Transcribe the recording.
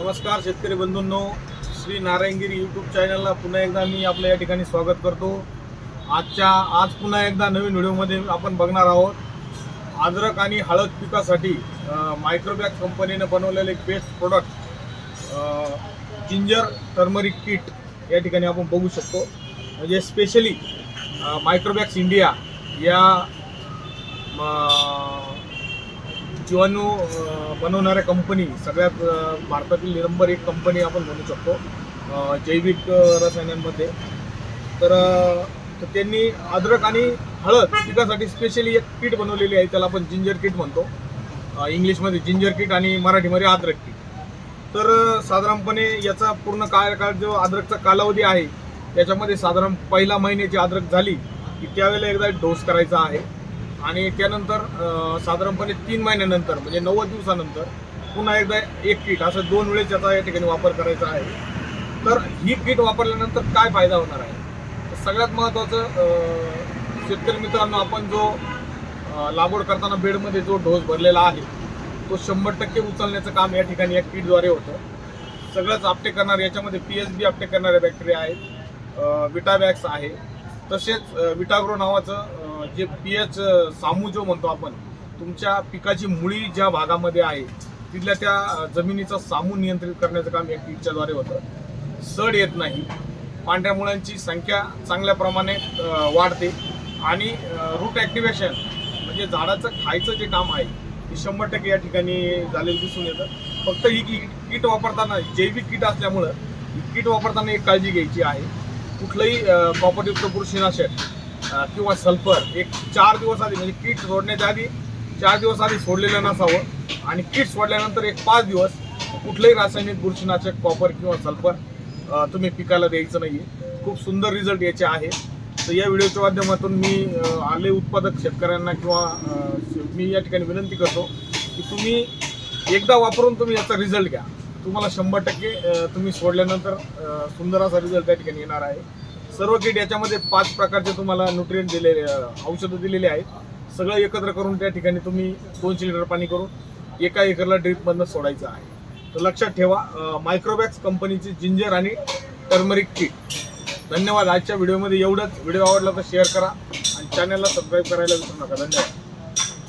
नमस्कार शेतकरी बंधूंनो श्री नारायणगिरी यूट्यूब चॅनलला पुन्हा एकदा मी आपल्या या ठिकाणी स्वागत करतो. आजच्या आज पुन्हा एकदा नवीन व्हिडिओमध्ये आपण बघणार आहोत अद्रक आणि हळद पिकासाठी मायक्रोबॅग कंपनीनं बनवलेले best product ginger turmeric kit या ठिकाणी आपण बघू शकतो. म्हणजे स्पेशली मायक्रोबॅक्स इंडिया या म, जीवाणू बनवणाऱ्या कंपनी सगळ्यात भारतातील निरंबर एक कंपनी आपण म्हणू शकतो जैविक रसायनांमध्ये. तर तर त्यांनी अद्रक आणि हळद पिकासाठी स्पेशली एक किट बनवलेली आहे त्याला आपण जिंजर किट म्हणतो. इंग्लिशमध्ये जिंजर किट आणि मराठीमध्ये अद्रक किट. तर साधारणपणे याचा पूर्ण कार्यकाळ जो अद्रकचा कालावधी आहे त्याच्यामध्ये साधारण पहिला महिन्याची अद्रक झाली की त्यावेळेला एकदा डोस करायचा आहे. आणि त्यानंतर साधारणपणे तीन महिन्यानंतर म्हणजे नव्वद दिवसानंतर पुन्हा एकदा एक किट असं दोन वेळेस त्याचा या ठिकाणी वापर करायचा आहे. तर ही किट वापरल्यानंतर काय फायदा होणार आहे? तर सगळ्यात महत्त्वाचं शेतकरी मित्रांनो आपण जो लागवड करताना बेडमध्ये जो डोस भरलेला आहे तो शंभर टक्के उचलण्याचं काम या ठिकाणी या किटद्वारे होतं. सगळंच आपटे करणारे याच्यामध्ये पी एच बी आपटे करणारे बॅक्टेरिया आहेत विटाबॅक्स आहे. तसेच विटाग्रो नावाचं जे पी एच सामू जो म्हणतो आपण तुमच्या पिकाची मुळी ज्या भागामध्ये आहे तिथल्या त्या जमिनीचा सामू नियंत्रित करण्याचं काम या किटच्याद्वारे होतं. सड येत नाही. पांढऱ्या मुळांची संख्या चांगल्या प्रमाणे वाढते. आणि रूट ॲक्टिवेशन म्हणजे झाडाचं खायचं जे काम आहे ते शंभर टक्के या ठिकाणी झालेलं दिसून येतं. फक्त ही किट किट वापरताना जैविक किट असल्यामुळं ही किट वापरताना एक काळजी घ्यायची आहे. कुठलंही कॉपरयुक्त बुरशीनाशक किंवा सल्फर एक चार दिवस आधी म्हणजे किट सोडण्याच्या आधी चार दिवस आधी सोडलेलं नसावं. आणि किट सोडल्यानंतर एक पाच दिवस कुठलंही रासायनिक बुरशीनाशक कॉपर किंवा सल्फर तुम्ही पिकाला द्यायचं नाही खूप सुंदर रिझल्ट याचे आहे. तर या व्हिडिओच्या माध्यमातून मी आले उत्पादक शेतकऱ्यांना किंवा मी या ठिकाणी विनंती करतो की तुम्ही एकदा वापरून तुम्ही याचा रिझल्ट घ्या. तुम्हाला शंभर टक्के तुम्ही सोडल्यानंतर सुंदर असा रिझल्ट त्या ठिकाणी येणार आहे. सर्व किट याच्यामध्ये पाच प्रकारचे तुम्हाला न्यूट्रिएंट दिलेले औषधं दिलेली आहेत. सगळं एकत्र करून त्या ठिकाणी तुम्ही दोनशे लिटर पाणी करून एका एकरला ड्रीपमधनं सोडायचं आहे. तर लक्षात ठेवा मायक्रोबॅक्स कंपनीची जिंजर आणि टर्मरिक किट धन्यवाद. आजच्या व्हिडिओमध्ये एवढंच. व्हिडिओ आवडला तर शेअर करा आणि चॅनलला सबस्क्राईब करायला विसरू नका. धन्यवाद.